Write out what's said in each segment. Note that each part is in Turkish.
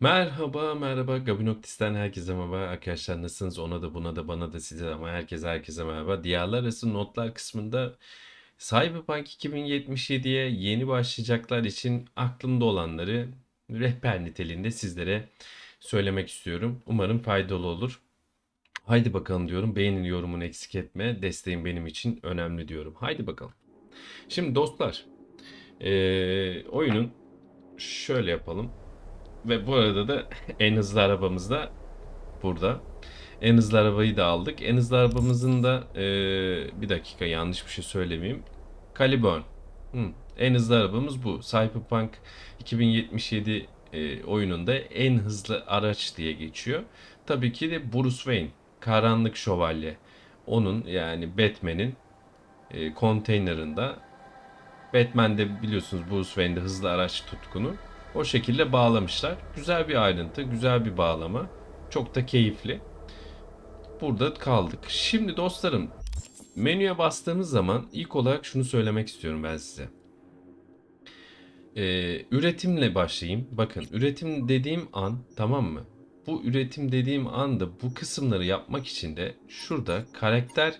Merhaba, merhaba. Gabinoktis'ten herkese merhaba. Arkadaşlar nasılsınız? Ona da buna da bana da size ama herkese herkese merhaba. Diyarlar arası notlar kısmında Cyberpunk 2077'ye yeni başlayacaklar için aklımda olanları rehber niteliğinde sizlere söylemek istiyorum. Umarım faydalı olur. Haydi bakalım diyorum. Beğenin yorumunu eksik etme. Desteğin benim için önemli diyorum. Haydi bakalım. Şimdi dostlar, eee, oyunun şöyle yapalım. Ve bu arada da en hızlı arabamız da burada. En hızlı arabayı da aldık. En hızlı arabamızın da eee, bir dakika yanlış bir şey söylemeyeyim. Caliburn. Hı, en hızlı arabamız bu. Cyberpunk 2077 eee, oyununda en hızlı araç diye geçiyor. Tabii ki de Bruce Wayne, Karanlık Şövalye. Onun yani Batman'in eee konteynerında Batman'de biliyorsunuz Bruce Wayne'de hızlı araç tutkunu. O şekilde bağlamışlar. Güzel bir ayrıntı, güzel bir bağlama. Çok da keyifli. Burada kaldık. Şimdi dostlarım menüye bastığımız zaman ilk olarak şunu söylemek istiyorum ben size. Ee, üretimle başlayayım. Bakın üretim dediğim an tamam mı? Bu üretim dediğim anda bu kısımları yapmak için de şurada karakter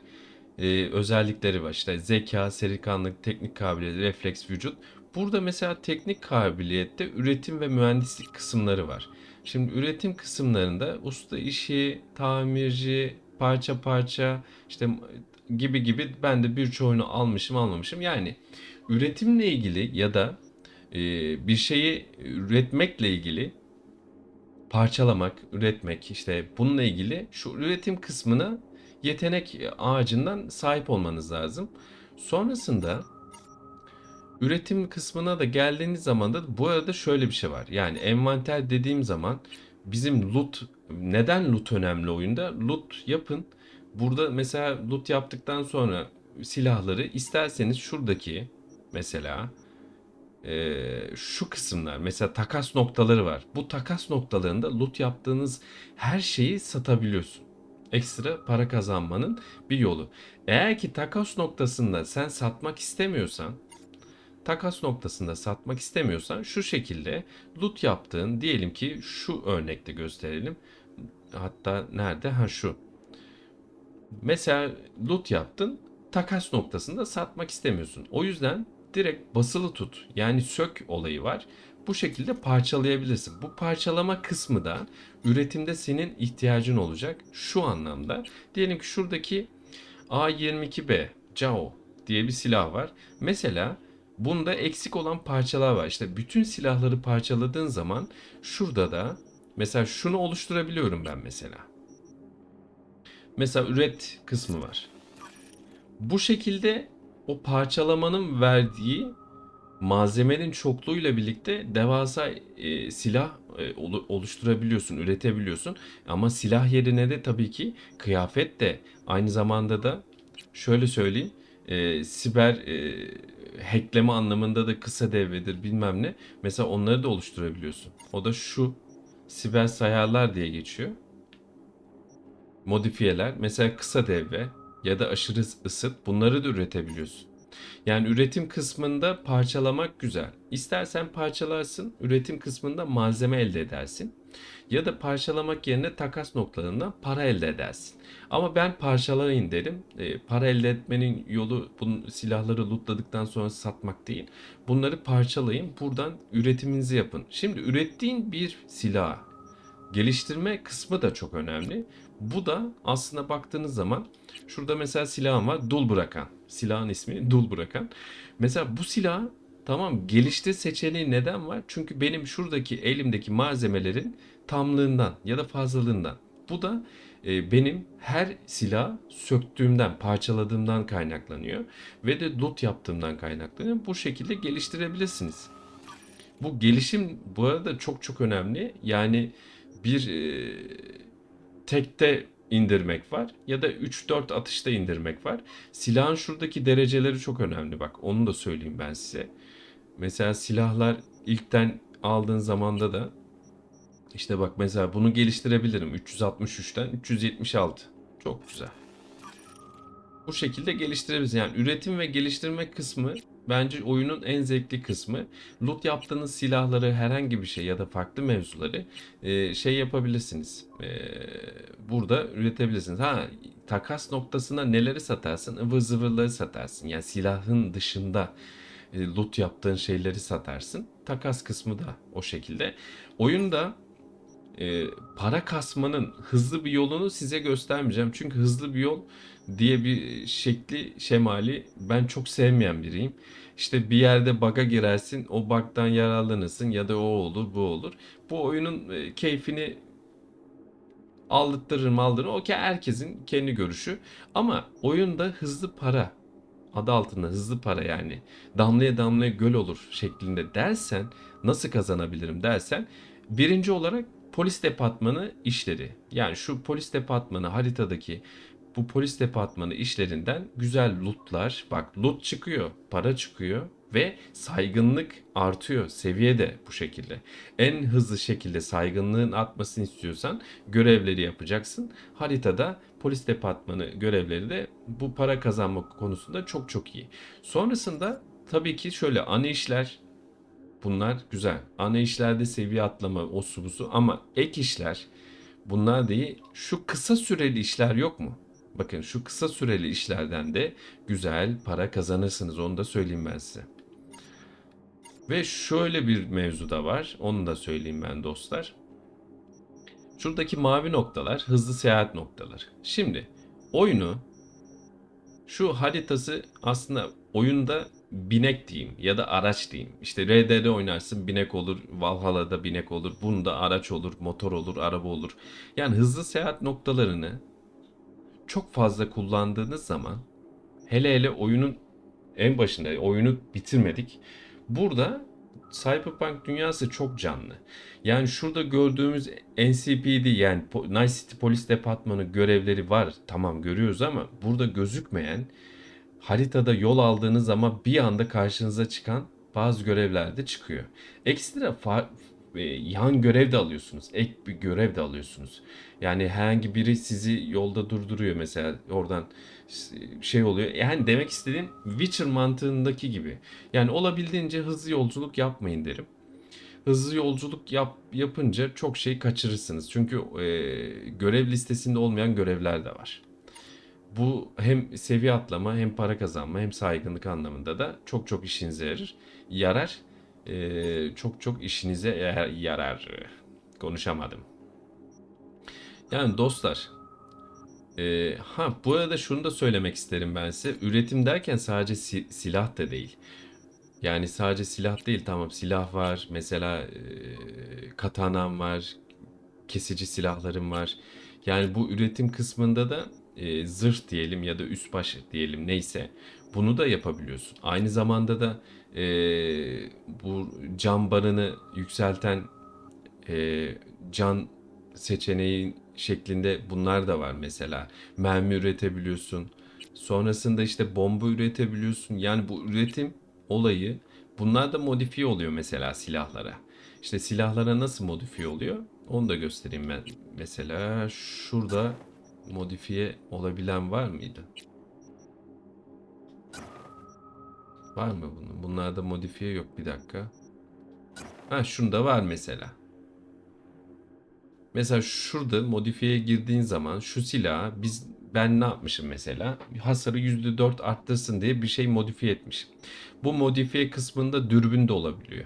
e, özellikleri var. İşte zeka, serikanlık, teknik kabiliyet, refleks, vücut. Burada mesela teknik kabiliyette üretim ve mühendislik kısımları var. Şimdi üretim kısımlarında usta işi, tamirci, parça parça işte gibi gibi ben de birçoğunu almışım almamışım. Yani üretimle ilgili ya da e, bir şeyi üretmekle ilgili parçalamak, üretmek işte bununla ilgili şu üretim kısmına yetenek ağacından sahip olmanız lazım. Sonrasında üretim kısmına da geldiğiniz zaman da bu arada şöyle bir şey var. Yani envanter dediğim zaman bizim loot neden loot önemli oyunda? Loot yapın. Burada mesela loot yaptıktan sonra silahları isterseniz şuradaki mesela eee, şu kısımlar mesela takas noktaları var. Bu takas noktalarında loot yaptığınız her şeyi satabiliyorsun. Ekstra para kazanmanın bir yolu. Eğer ki takas noktasında sen satmak istemiyorsan takas noktasında satmak istemiyorsan şu şekilde loot yaptığın diyelim ki şu örnekte gösterelim. Hatta nerede? Ha şu. Mesela loot yaptın takas noktasında satmak istemiyorsun. O yüzden direkt basılı tut. Yani sök olayı var. Bu şekilde parçalayabilirsin. Bu parçalama kısmı da üretimde senin ihtiyacın olacak. Şu anlamda diyelim ki şuradaki A22B Cao diye bir silah var. Mesela bunda eksik olan parçalar var. İşte bütün silahları parçaladığın zaman şurada da mesela şunu oluşturabiliyorum ben mesela. Mesela üret kısmı var. Bu şekilde o parçalamanın verdiği malzemenin çokluğuyla birlikte devasa e, silah e, olu- oluşturabiliyorsun, üretebiliyorsun. Ama silah yerine de tabii ki kıyafet de aynı zamanda da şöyle söyleyeyim e, siber e, hackleme anlamında da kısa devredir bilmem ne. Mesela onları da oluşturabiliyorsun. O da şu siber sayarlar diye geçiyor modifiyeler mesela kısa devre ya da aşırı ısıt bunları da üretebiliyorsun. Yani üretim kısmında parçalamak güzel. İstersen parçalarsın, üretim kısmında malzeme elde edersin. Ya da parçalamak yerine takas noktalarından para elde edersin. Ama ben parçalayın derim. E, para elde etmenin yolu bunun silahları lootladıktan sonra satmak değil. Bunları parçalayın, buradan üretiminizi yapın. Şimdi ürettiğin bir silah geliştirme kısmı da çok önemli. Bu da aslında baktığınız zaman şurada mesela silahım var dul bırakan. Silahın ismi dul bırakan. Mesela bu silah tamam geliştir seçeneği neden var? Çünkü benim şuradaki elimdeki malzemelerin tamlığından ya da fazlalığından. Bu da e, benim her silah söktüğümden, parçaladığımdan kaynaklanıyor. Ve de loot yaptığımdan kaynaklanıyor. Bu şekilde geliştirebilirsiniz. Bu gelişim bu arada çok çok önemli. Yani bir e, tekte indirmek var ya da 3-4 atışta indirmek var. Silahın şuradaki dereceleri çok önemli bak onu da söyleyeyim ben size. Mesela silahlar ilkten aldığın zamanda da işte bak mesela bunu geliştirebilirim 363'ten 376. Çok güzel. Bu şekilde geliştirebiliriz. Yani üretim ve geliştirme kısmı bence oyunun en zevkli kısmı. Loot yaptığınız silahları herhangi bir şey ya da farklı mevzuları e, şey yapabilirsiniz. E, burada üretebilirsiniz. Ha takas noktasına neleri satarsın? ıvır zıvırları satarsın. Yani silahın dışında e, loot yaptığın şeyleri satarsın. Takas kısmı da o şekilde. Oyunda e, para kasmanın hızlı bir yolunu size göstermeyeceğim. Çünkü hızlı bir yol diye bir şekli şemali ben çok sevmeyen biriyim. İşte bir yerde bug'a girersin, o bug'dan yararlanırsın ya da o olur, bu olur. Bu oyunun e, keyfini aldırtırır mı aldırır o ki herkesin kendi görüşü. Ama oyunda hızlı para adı altında hızlı para yani damlaya damlaya göl olur şeklinde dersen nasıl kazanabilirim dersen birinci olarak polis departmanı işleri yani şu polis departmanı haritadaki bu polis departmanı işlerinden güzel lootlar bak loot çıkıyor para çıkıyor ve saygınlık artıyor seviye de bu şekilde. En hızlı şekilde saygınlığın artmasını istiyorsan görevleri yapacaksın. Haritada polis departmanı görevleri de bu para kazanma konusunda çok çok iyi. Sonrasında tabii ki şöyle ana işler bunlar güzel. Ana işlerde seviye atlama o su bu su ama ek işler bunlar değil. Şu kısa süreli işler yok mu? Bakın şu kısa süreli işlerden de güzel para kazanırsınız onu da söyleyeyim ben size. Ve şöyle bir mevzu da var. Onu da söyleyeyim ben dostlar. Şuradaki mavi noktalar hızlı seyahat noktaları. Şimdi oyunu şu haritası aslında oyunda binek diyeyim ya da araç diyeyim. İşte RDR oynarsın binek olur, Valhalla'da binek olur, bunda araç olur, motor olur, araba olur. Yani hızlı seyahat noktalarını çok fazla kullandığınız zaman hele hele oyunun en başında oyunu bitirmedik. Burada Cyberpunk dünyası çok canlı. Yani şurada gördüğümüz NCPD yani Night City Polis Departmanı görevleri var. Tamam görüyoruz ama burada gözükmeyen haritada yol aldığınız zaman bir anda karşınıza çıkan bazı görevler de çıkıyor. Ekstra e, yan görev de alıyorsunuz. Ek bir görev de alıyorsunuz. Yani herhangi biri sizi yolda durduruyor mesela oradan şey oluyor. Yani demek istediğim Witcher mantığındaki gibi. Yani olabildiğince hızlı yolculuk yapmayın derim. Hızlı yolculuk yap, yapınca çok şey kaçırırsınız. Çünkü e, görev listesinde olmayan görevler de var. Bu hem seviye atlama hem para kazanma hem saygınlık anlamında da çok çok işinize yarar. Yarar. E, çok çok işinize yarar. Konuşamadım. Yani dostlar ee, ha bu arada şunu da söylemek isterim ben size. Üretim derken sadece si- silah da değil. Yani sadece silah değil tamam silah var. Mesela e, katanam var. Kesici silahlarım var. Yani bu üretim kısmında da e, zırh diyelim ya da üst baş diyelim neyse. Bunu da yapabiliyorsun. Aynı zamanda da e, bu can barını yükselten e, can seçeneği şeklinde bunlar da var mesela. Mermi üretebiliyorsun. Sonrasında işte bomba üretebiliyorsun. Yani bu üretim olayı bunlar da modifiye oluyor mesela silahlara. İşte silahlara nasıl modifiye oluyor? Onu da göstereyim ben. Mesela şurada modifiye olabilen var mıydı? Var mı bunun? Bunlarda modifiye yok bir dakika. Ha şunda var mesela. Mesela şurada modifiyeye girdiğin zaman şu silahı biz ben ne yapmışım mesela? Hasarı %4 arttırsın diye bir şey modifiye etmişim. Bu modifiye kısmında dürbün de olabiliyor.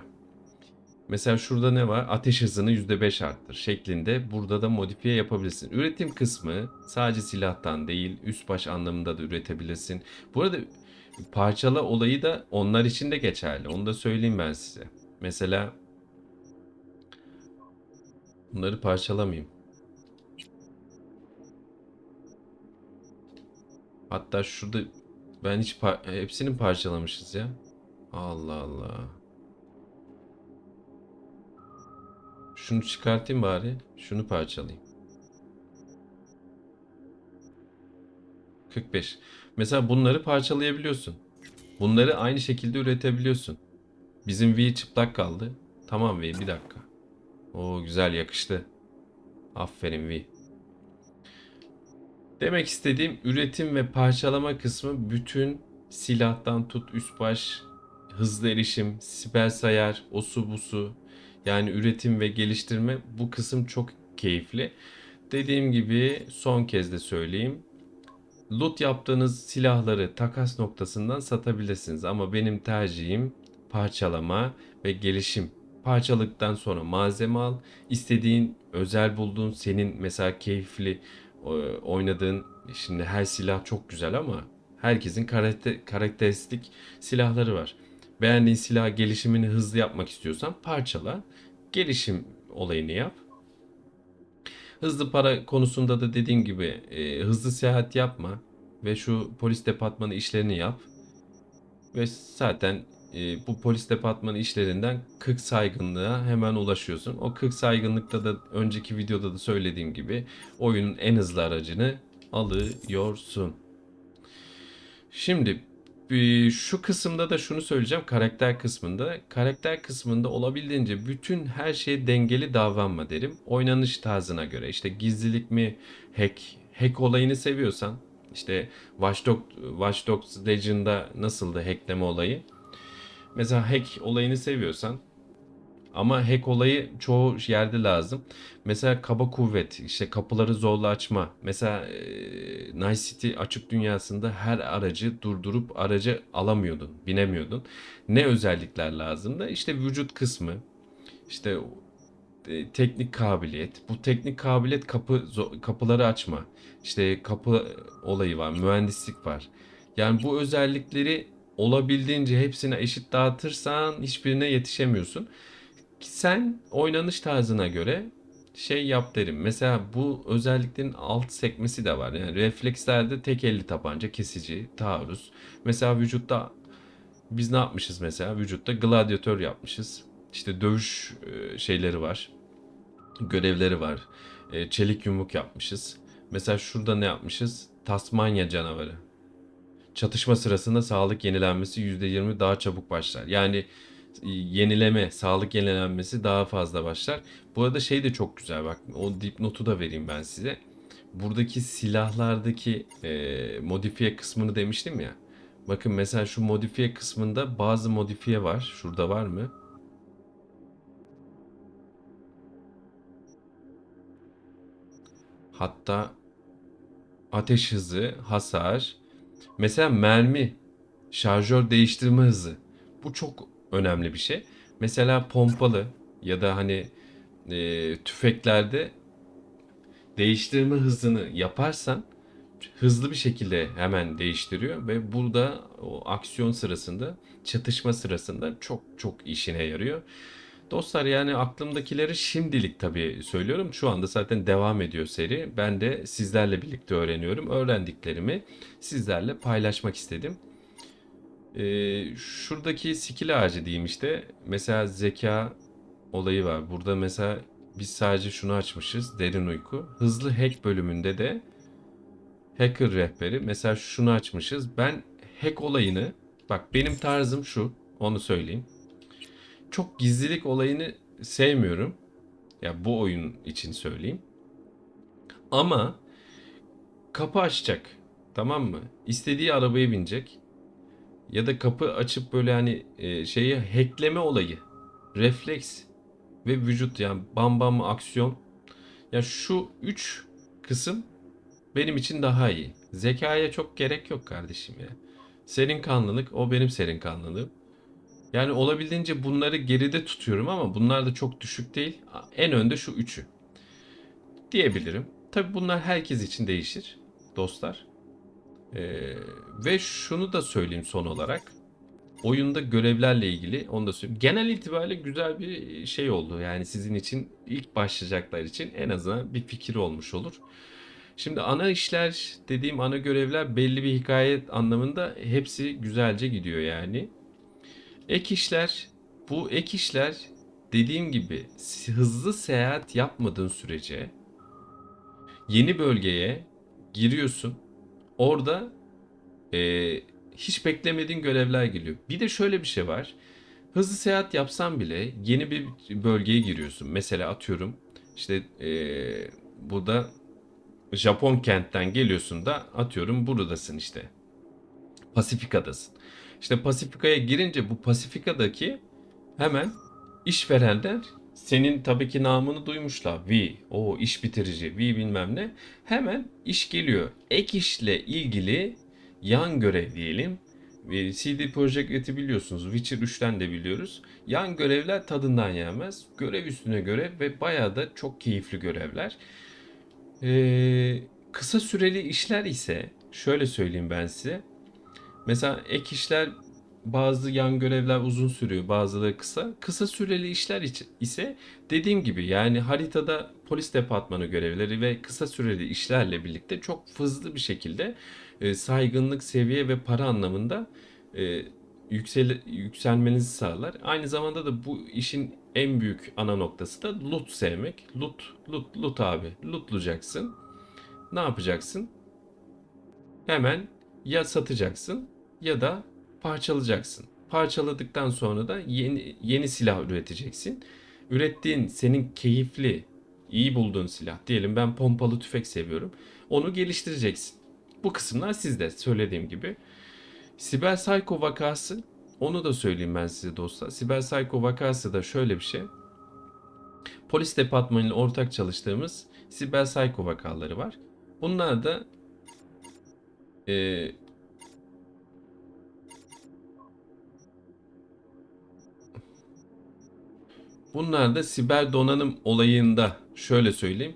Mesela şurada ne var? Ateş hızını %5 arttır şeklinde burada da modifiye yapabilirsin. Üretim kısmı sadece silahtan değil üst baş anlamında da üretebilirsin. Bu arada parçala olayı da onlar için de geçerli. Onu da söyleyeyim ben size. Mesela Bunları parçalamayayım. Hatta şurada ben hiç par- hepsini parçalamışız ya. Allah Allah. Şunu çıkartayım bari. Şunu parçalayayım. 45. Mesela bunları parçalayabiliyorsun. Bunları aynı şekilde üretebiliyorsun. Bizim V çıplak kaldı. Tamam V bir dakika. O güzel yakıştı. Aferin V. Demek istediğim üretim ve parçalama kısmı bütün silahtan tut üst baş hızlı erişim, siper sayar, osu busu yani üretim ve geliştirme bu kısım çok keyifli. Dediğim gibi son kez de söyleyeyim. Loot yaptığınız silahları takas noktasından satabilirsiniz ama benim tercihim parçalama ve gelişim. Parçalıktan sonra malzeme al. İstediğin, özel bulduğun, senin mesela keyifli e, oynadığın şimdi her silah çok güzel ama herkesin karakter, karakteristik silahları var. Beğendiğin silah gelişimini hızlı yapmak istiyorsan parçala. Gelişim olayını yap. Hızlı para konusunda da dediğim gibi e, hızlı seyahat yapma ve şu polis departmanı işlerini yap. Ve zaten e, bu polis departmanı işlerinden 40 saygınlığa hemen ulaşıyorsun. O 40 saygınlıkta da önceki videoda da söylediğim gibi oyunun en hızlı aracını alıyorsun. Şimdi şu kısımda da şunu söyleyeceğim karakter kısmında. Karakter kısmında olabildiğince bütün her şeye dengeli davranma derim. Oynanış tarzına göre işte gizlilik mi, hack, hack olayını seviyorsan işte Watch, Dog, Watch Dogs Legion'da nasıldı hackleme olayı? Mesela hack olayını seviyorsan ama hack olayı çoğu yerde lazım. Mesela kaba kuvvet, işte kapıları zorla açma. Mesela e, Night City açık dünyasında her aracı durdurup aracı alamıyordun, binemiyordun. Ne özellikler lazımdı? İşte vücut kısmı, işte e, teknik kabiliyet. Bu teknik kabiliyet kapı kapıları açma. İşte kapı olayı var, mühendislik var. Yani bu özellikleri olabildiğince hepsine eşit dağıtırsan hiçbirine yetişemiyorsun. Sen oynanış tarzına göre şey yap derim. Mesela bu özelliklerin alt sekmesi de var. Yani reflekslerde tek elli tabanca, kesici, taarruz. Mesela vücutta biz ne yapmışız mesela? Vücutta gladyatör yapmışız. İşte dövüş e, şeyleri var. Görevleri var. E, Çelik yumruk yapmışız. Mesela şurada ne yapmışız? Tasmanya canavarı. Çatışma sırasında sağlık yenilenmesi %20 daha çabuk başlar. Yani yenileme, sağlık yenilenmesi daha fazla başlar. Bu arada şey de çok güzel bak o dipnotu da vereyim ben size. Buradaki silahlardaki e, modifiye kısmını demiştim ya. Bakın mesela şu modifiye kısmında bazı modifiye var. Şurada var mı? Hatta ateş hızı, hasar, mesela mermi, şarjör değiştirme hızı. Bu çok önemli bir şey. Mesela pompalı ya da hani e, tüfeklerde değiştirme hızını yaparsan hızlı bir şekilde hemen değiştiriyor ve burada o aksiyon sırasında, çatışma sırasında çok çok işine yarıyor. Dostlar yani aklımdakileri şimdilik tabii söylüyorum. Şu anda zaten devam ediyor seri. Ben de sizlerle birlikte öğreniyorum. Öğrendiklerimi sizlerle paylaşmak istedim. Ee, şuradaki skill ağacı diyeyim işte. Mesela zeka olayı var. Burada mesela biz sadece şunu açmışız. Derin uyku. Hızlı hack bölümünde de hacker rehberi. Mesela şunu açmışız. Ben hack olayını bak benim tarzım şu. Onu söyleyeyim. Çok gizlilik olayını sevmiyorum. Ya bu oyun için söyleyeyim. Ama kapı açacak. Tamam mı? İstediği arabaya binecek. Ya da kapı açıp böyle hani e, şeyi hackleme olayı. Refleks ve vücut yani bam bam aksiyon. Ya şu üç kısım benim için daha iyi. Zekaya çok gerek yok kardeşim ya. Serin kanlılık o benim serin kanlılığım. Yani olabildiğince bunları geride tutuyorum ama bunlar da çok düşük değil. En önde şu üçü diyebilirim. Tabi bunlar herkes için değişir dostlar. Ee, ve şunu da söyleyeyim son olarak. Oyunda görevlerle ilgili onu da söyleyeyim. Genel itibariyle güzel bir şey oldu. Yani sizin için ilk başlayacaklar için en azından bir fikir olmuş olur. Şimdi ana işler dediğim ana görevler belli bir hikaye anlamında hepsi güzelce gidiyor yani. Ek işler, bu ek işler dediğim gibi hızlı seyahat yapmadığın sürece yeni bölgeye giriyorsun. Orada e, hiç beklemediğin görevler geliyor. Bir de şöyle bir şey var. Hızlı seyahat yapsan bile yeni bir bölgeye giriyorsun. Mesela atıyorum işte e, burada Japon kentten geliyorsun da atıyorum buradasın işte. Pasifika'dasın. İşte Pasifika'ya girince bu Pasifika'daki hemen işverenler senin tabii ki namını duymuşlar. V, o iş bitirici, V bilmem ne. Hemen iş geliyor. Ek işle ilgili yan görev diyelim. CD Projekt Red'i biliyorsunuz. Witcher 3'ten de biliyoruz. Yan görevler tadından yenmez. Görev üstüne görev ve bayağı da çok keyifli görevler. Ee, kısa süreli işler ise şöyle söyleyeyim ben size. Mesela ek işler bazı yan görevler uzun sürüyor, bazıları kısa. Kısa süreli işler ise dediğim gibi yani haritada polis departmanı görevleri ve kısa süreli işlerle birlikte çok hızlı bir şekilde e, saygınlık, seviye ve para anlamında e, yüksel yükselmenizi sağlar. Aynı zamanda da bu işin en büyük ana noktası da loot sevmek. Loot, loot, loot abi. Lootlayacaksın. Ne yapacaksın? Hemen ya satacaksın ya da parçalayacaksın. Parçaladıktan sonra da yeni yeni silah üreteceksin. Ürettiğin senin keyifli, iyi bulduğun silah. Diyelim ben pompalı tüfek seviyorum. Onu geliştireceksin. Bu kısımlar sizde söylediğim gibi. Siber Psycho vakası onu da söyleyeyim ben size dostlar. Siber Psycho vakası da şöyle bir şey. Polis departmanıyla ortak çalıştığımız Siber Psycho vakaları var. Bunlar da e, Bunlar da siber donanım olayında şöyle söyleyeyim.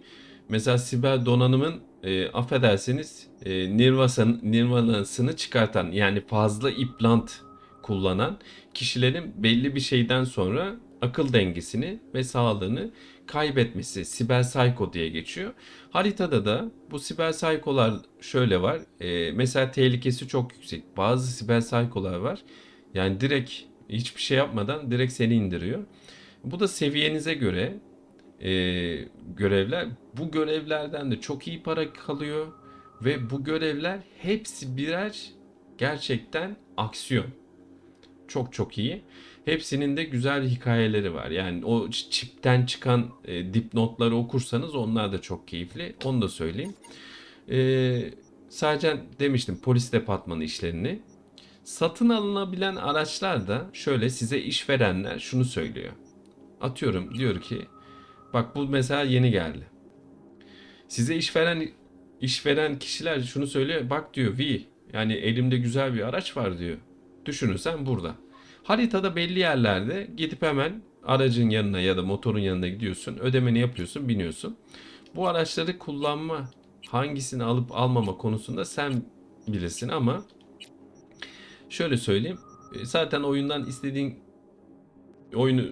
Mesela siber donanımın e, affedersiniz e, nirvasan, nirvanasını çıkartan yani fazla implant kullanan kişilerin belli bir şeyden sonra akıl dengesini ve sağlığını kaybetmesi siber psycho diye geçiyor. Haritada da bu siber psycholar şöyle var. E, mesela tehlikesi çok yüksek. Bazı siber psycholar var. Yani direkt hiçbir şey yapmadan direkt seni indiriyor. Bu da seviyenize göre e, görevler. Bu görevlerden de çok iyi para kalıyor ve bu görevler hepsi birer gerçekten aksiyon. Çok çok iyi. Hepsinin de güzel hikayeleri var. Yani o çipten çıkan e, dipnotları okursanız onlar da çok keyifli. Onu da söyleyeyim. E, sadece demiştim polis departmanı işlerini. Satın alınabilen araçlar da şöyle size işverenler şunu söylüyor. Atıyorum diyor ki bak bu mesela yeni geldi. Size işveren işveren kişiler şunu söylüyor. Bak diyor V yani elimde güzel bir araç var diyor. Düşünürsen burada. Haritada belli yerlerde gidip hemen aracın yanına ya da motorun yanına gidiyorsun. Ödemeni yapıyorsun, biniyorsun. Bu araçları kullanma, hangisini alıp almama konusunda sen bilirsin ama şöyle söyleyeyim. e, Zaten oyundan istediğin oyunu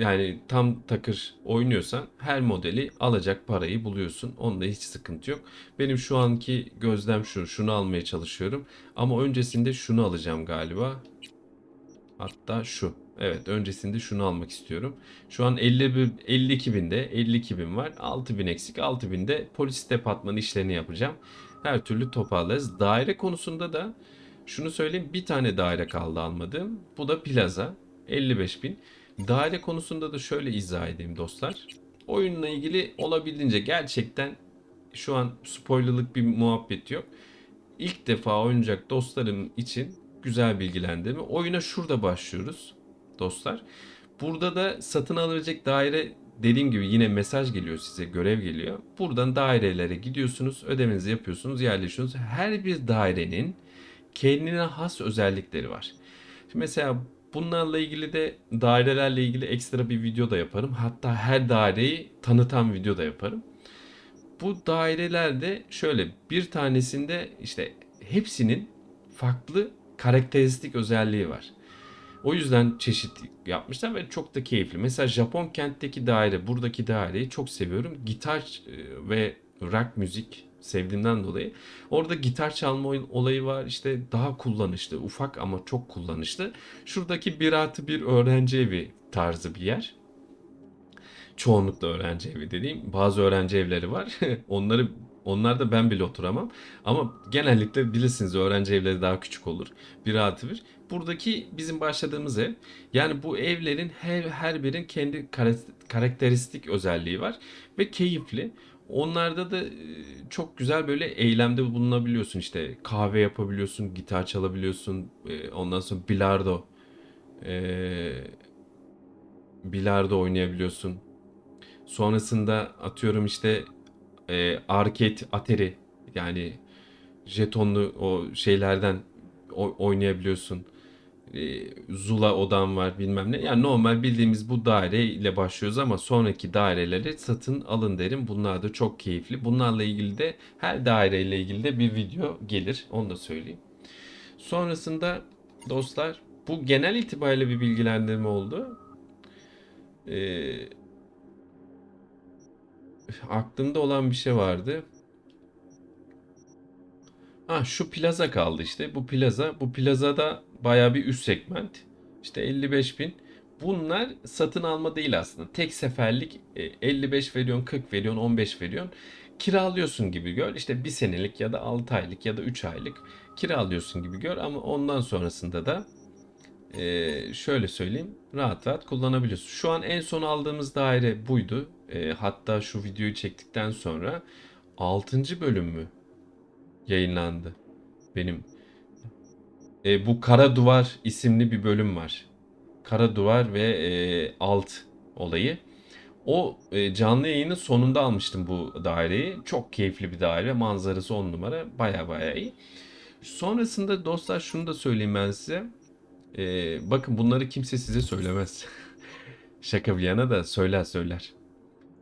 yani tam takır oynuyorsan her modeli alacak parayı buluyorsun. Onda hiç sıkıntı yok. Benim şu anki gözlem şu. Şunu almaya çalışıyorum. Ama öncesinde şunu alacağım galiba. Hatta şu. Evet öncesinde şunu almak istiyorum. Şu an 50, 52 binde 52 bin var. 6 bin eksik 6 binde polis departmanı işlerini yapacağım. Her türlü toparlarız. Daire konusunda da şunu söyleyeyim bir tane daire kaldı almadığım. Bu da plaza 55 bin. Daire konusunda da şöyle izah edeyim dostlar. Oyunla ilgili olabildiğince gerçekten şu an spoilerlık bir muhabbet yok. İlk defa oynayacak dostlarım için güzel bilgilendirme. Oyuna şurada başlıyoruz dostlar. Burada da satın alınacak daire dediğim gibi yine mesaj geliyor size, görev geliyor. Buradan dairelere gidiyorsunuz, ödemenizi yapıyorsunuz, yerleşiyorsunuz. Her bir dairenin kendine has özellikleri var. Şimdi mesela bunlarla ilgili de dairelerle ilgili ekstra bir video da yaparım. Hatta her daireyi tanıtan video da yaparım. Bu dairelerde şöyle bir tanesinde işte hepsinin farklı karakteristik özelliği var. O yüzden çeşit yapmışlar ve çok da keyifli. Mesela Japon kentteki daire, buradaki daireyi çok seviyorum. Gitar e, ve rock müzik sevdiğimden dolayı. Orada gitar çalma olayı var. İşte daha kullanışlı, ufak ama çok kullanışlı. Şuradaki bir artı bir öğrenci evi tarzı bir yer. Çoğunlukla öğrenci evi dediğim. Bazı öğrenci evleri var. Onları onlar da ben bile oturamam. Ama genellikle bilirsiniz öğrenci evleri daha küçük olur. Bir artı bir. buradaki bizim başladığımız ev. Yani bu evlerin her her birinin kendi karakteristik özelliği var ve keyifli. Onlarda da e, çok güzel böyle eylemde bulunabiliyorsun işte kahve yapabiliyorsun, gitar çalabiliyorsun, e, ondan sonra bilardo e, bilardo oynayabiliyorsun. Sonrasında atıyorum işte arcade atari yani jetonlu o şeylerden oynayabiliyorsun. E, Zula odan var bilmem ne. Yani normal bildiğimiz bu daire ile başlıyoruz ama sonraki daireleri satın alın derim. Bunlar da çok keyifli. Bunlarla ilgili de her daire ile ilgili de bir video gelir. Onu da söyleyeyim. Sonrasında dostlar bu genel itibariyle bir bilgilendirme oldu. Ee, aklımda olan bir şey vardı. Ha şu plaza kaldı işte. Bu plaza. Bu plazada baya bir üst segment. İşte 55 bin. Bunlar satın alma değil aslında. Tek seferlik e, 55 veriyorsun, 40 veriyorsun, 15 veriyorsun. Kiralıyorsun gibi gör. İşte bir senelik ya da 6 aylık ya da 3 aylık kiralıyorsun gibi gör. Ama ondan sonrasında da e, şöyle söyleyeyim. Rahat rahat kullanabiliyorsun. Şu an en son aldığımız daire buydu. E, hatta şu videoyu çektikten sonra 6. bölüm mü yayınlandı. Benim e, bu Kara Duvar isimli bir bölüm var. Kara Duvar ve e, Alt olayı. O e, canlı yayının sonunda almıştım bu daireyi. Çok keyifli bir daire. Manzarası on numara. Baya baya iyi. Sonrasında dostlar şunu da söyleyeyim ben size. E, bakın bunları kimse size söylemez. Şaka bir yana da söyler söyler.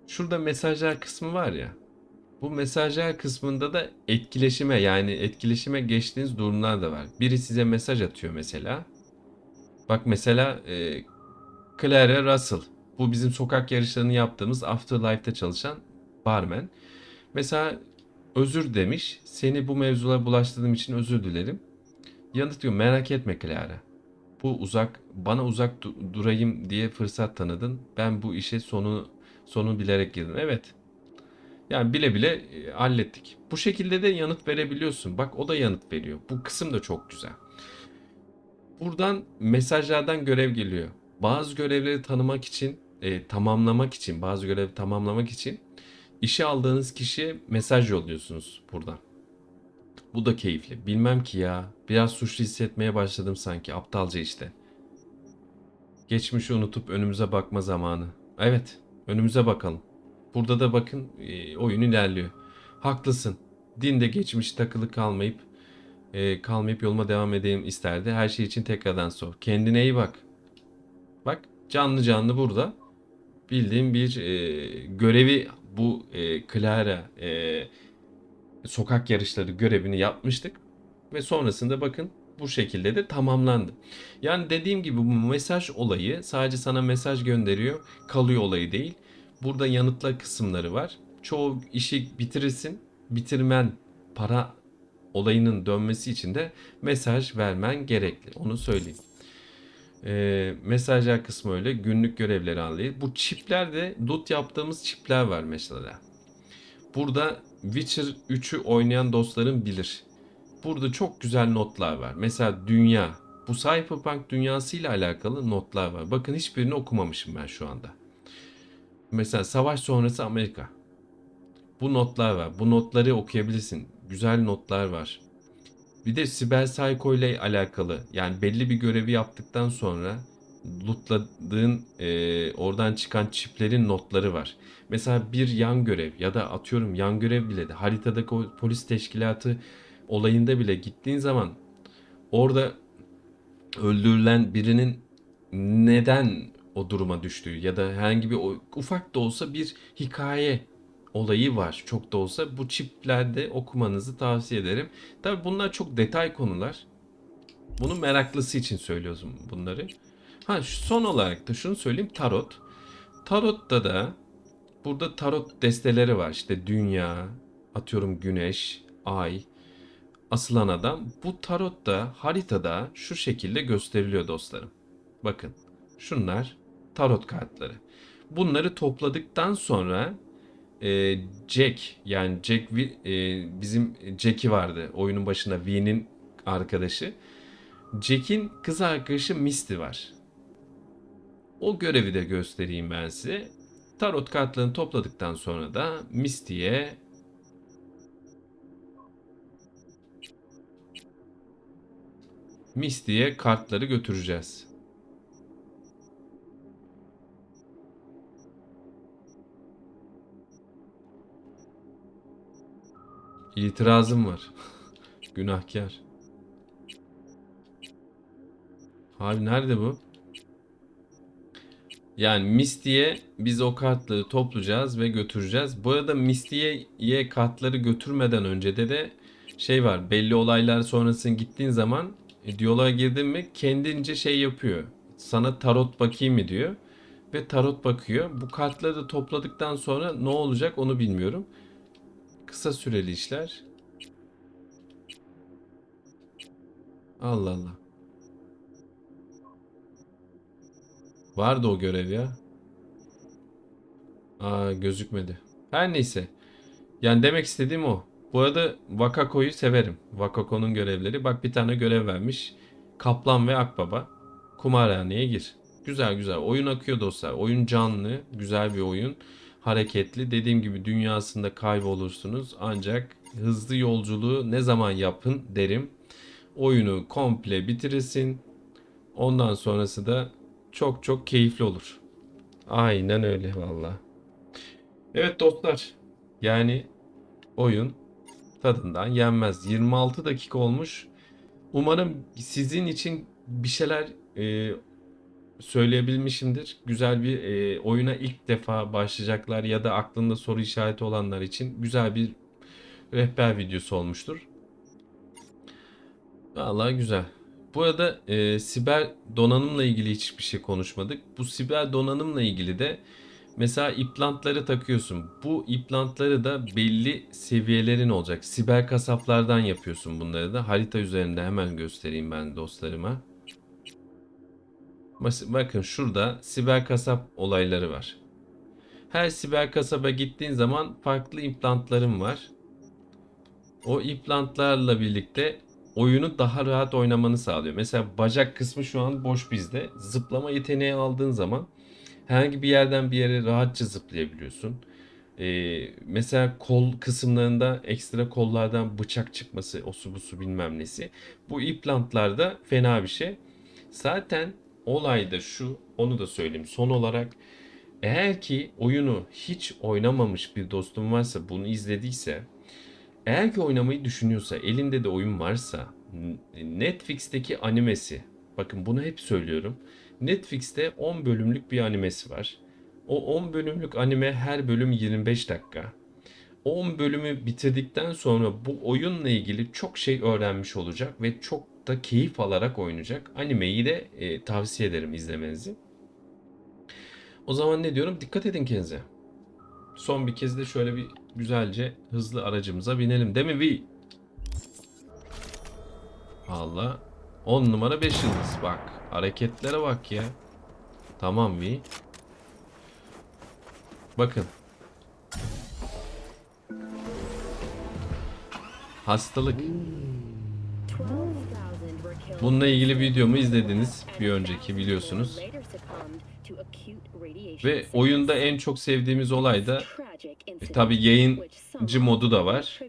Şurada mesajlar kısmı var ya. Bu mesajlar kısmında da etkileşime yani etkileşime geçtiğiniz durumlar da var. Biri size mesaj atıyor mesela. Bak mesela e, Clara Russell. Bu bizim sokak yarışlarını yaptığımız Afterlife'da çalışan barmen. Mesela özür demiş. Seni bu mevzulara bulaştırdığım için özür dilerim. Yanıt diyor merak etme Clara. Bu uzak bana uzak du- durayım diye fırsat tanıdın. Ben bu işe sonu sonu bilerek girdim. Evet. Yani bile bile e, hallettik. Bu şekilde de yanıt verebiliyorsun. Bak o da yanıt veriyor. Bu kısım da çok güzel. Buradan mesajlardan görev geliyor. Bazı görevleri tanımak için, e, tamamlamak için, bazı görevi tamamlamak için işe aldığınız kişiye mesaj yolluyorsunuz buradan. Bu da keyifli. Bilmem ki ya. Biraz suçlu hissetmeye başladım sanki. Aptalca işte. Geçmişi unutup önümüze bakma zamanı. Evet, önümüze bakalım. Burada da bakın e, oyun ilerliyor. Haklısın. Din de geçmiş takılı kalmayıp e, kalmayıp yoluma devam edeyim isterdi. Her şey için tekrardan sor. Kendine iyi bak. Bak canlı canlı burada bildiğim bir e, görevi bu e, Clara e, sokak yarışları görevini yapmıştık ve sonrasında bakın bu şekilde de tamamlandı. Yani dediğim gibi bu mesaj olayı sadece sana mesaj gönderiyor, kalıyor olayı değil. Burada yanıtla kısımları var. Çoğu işi bitirirsin, bitirmen para olayının dönmesi için de mesaj vermen gerekli. Onu söyleyeyim. Ee, mesajlar kısmı öyle. Günlük görevleri anlayın. Bu çiplerde loot yaptığımız çipler var mesela. Burada Witcher 3'ü oynayan dostlarım bilir. Burada çok güzel notlar var. Mesela dünya. Bu Cyberpunk dünyasıyla alakalı notlar var. Bakın hiçbirini okumamışım ben şu anda. Mesela savaş sonrası Amerika. Bu notlar var. Bu notları okuyabilirsin. Güzel notlar var. Bir de Cyber Psycho ile alakalı yani belli bir görevi yaptıktan sonra lootladığın e, oradan çıkan çiplerin notları var. Mesela bir yan görev ya da atıyorum yan görev bile de haritadaki o polis teşkilatı olayında bile gittiğin zaman orada öldürülen birinin neden o duruma düştüğü ya da herhangi bir ufak da olsa bir hikaye olayı var. Çok da olsa bu çiplerde okumanızı tavsiye ederim. Tabii bunlar çok detay konular. Bunun meraklısı için söylüyorum bunları. Ha son olarak da şunu söyleyeyim tarot. Tarot'ta da burada tarot desteleri var. İşte dünya, atıyorum güneş, ay, asılan adam. Bu tarotta haritada şu şekilde gösteriliyor dostlarım. Bakın şunlar tarot kartları. Bunları topladıktan sonra e, Jack yani Jack e, bizim Jack'i vardı oyunun başında V'nin arkadaşı. Jack'in kız arkadaşı Misty var. O görevi de göstereyim ben size. Tarot kartlarını topladıktan sonra da Misty'ye Misty'ye kartları götüreceğiz. İtirazım var. Günahkar. Abi nerede bu? Yani Misty'ye biz o kartları toplayacağız ve götüreceğiz. Bu arada Misty'ye kartları götürmeden önce de de şey var. Belli olaylar sonrasında gittiğin zaman e, diyaloğa girdin mi kendince şey yapıyor. Sana tarot bakayım mı diyor. Ve tarot bakıyor. Bu kartları da topladıktan sonra ne olacak onu bilmiyorum. Kısa süreli işler. Allah Allah. Vardı o görev ya. Aa gözükmedi. Her neyse. Yani demek istediğim o. Bu arada Wakako'yu severim. Wakako'nun görevleri. Bak bir tane görev vermiş. Kaplan ve Akbaba. Kumarhaneye gir. Güzel güzel. Oyun akıyor dostlar. Oyun canlı. Güzel bir oyun. Hareketli. Dediğim gibi dünyasında kaybolursunuz. Ancak hızlı yolculuğu ne zaman yapın derim. Oyunu komple bitirirsin. Ondan sonrası da çok çok keyifli olur. Aynen öyle valla. Evet dostlar. Yani oyun tadından yenmez. 26 dakika olmuş. Umarım sizin için bir şeyler e, söyleyebilmişimdir. Güzel bir e, oyuna ilk defa başlayacaklar ya da aklında soru işareti olanlar için güzel bir rehber videosu olmuştur. Vallahi güzel. Bu arada e, siber donanımla ilgili hiçbir şey konuşmadık. Bu siber donanımla ilgili de mesela implantları takıyorsun. Bu implantları da belli seviyelerin olacak. Siber kasaplardan yapıyorsun bunları da. Harita üzerinde hemen göstereyim ben dostlarıma. Bakın şurada siber kasap olayları var. Her siber kasaba gittiğin zaman farklı implantlarım var. O implantlarla birlikte oyunu daha rahat oynamanı sağlıyor. Mesela bacak kısmı şu an boş bizde. Zıplama yeteneği aldığın zaman herhangi bir yerden bir yere rahatça zıplayabiliyorsun. Ee, mesela kol kısımlarında ekstra kollardan bıçak çıkması, o su bu su bilmem nesi. Bu implantlarda fena bir şey. Zaten olay da şu, onu da söyleyeyim son olarak. Eğer ki oyunu hiç oynamamış bir dostum varsa, bunu izlediyse eğer ki oynamayı düşünüyorsa, elinde de oyun varsa Netflix'teki animesi, bakın bunu hep söylüyorum. Netflix'te 10 bölümlük bir animesi var. O 10 bölümlük anime her bölüm 25 dakika. O 10 bölümü bitirdikten sonra bu oyunla ilgili çok şey öğrenmiş olacak ve çok da keyif alarak oynayacak. Animeyi de e, tavsiye ederim izlemenizi. O zaman ne diyorum? Dikkat edin kendinize. Son bir kez de şöyle bir güzelce hızlı aracımıza binelim. Değil mi Vi? Valla 10 numara 5 yıldız bak. Hareketlere bak ya. Tamam Vi. Bakın. Hastalık. Bununla ilgili videomu izlediniz bir önceki biliyorsunuz. Ve oyunda en çok sevdiğimiz olay da e, tabi yayıncı modu da var.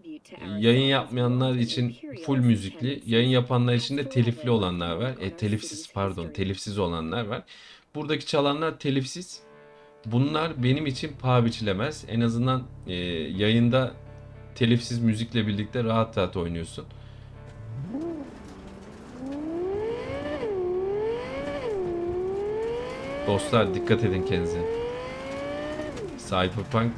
Yayın yapmayanlar için full müzikli, yayın yapanlar için de telifli olanlar var. E, telifsiz pardon, telifsiz olanlar var. Buradaki çalanlar telifsiz. Bunlar benim için paha biçilemez. En azından e, yayında telifsiz müzikle birlikte rahat rahat oynuyorsun. Dostlar dikkat edin kendinize. Cyberpunk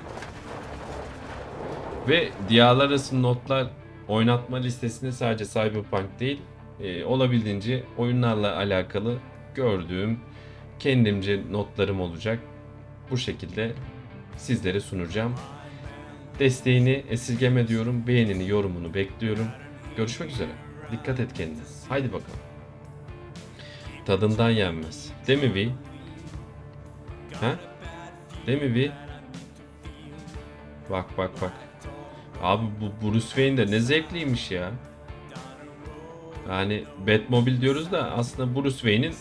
ve diyarlar arası notlar oynatma listesinde sadece Cyberpunk değil, e, olabildiğince oyunlarla alakalı gördüğüm kendimce notlarım olacak. Bu şekilde sizlere sunacağım. Desteğini esirgeme diyorum. Beğenini, yorumunu bekliyorum. Görüşmek üzere. Dikkat et kendine. Haydi bakalım. Tadından yenmez. Değil mi Vi? Ha? Değil mi Vi? Bak bak bak. Abi bu Bruce Wayne de ne zevkliymiş ya. Yani Batmobile diyoruz da aslında Bruce Wayne'in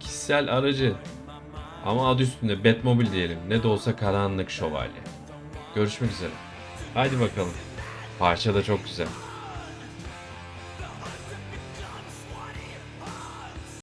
kişisel aracı. Ama adı üstünde Batmobile diyelim. Ne de olsa karanlık şövalye. Görüşmek üzere. Haydi bakalım. Parça da çok güzel.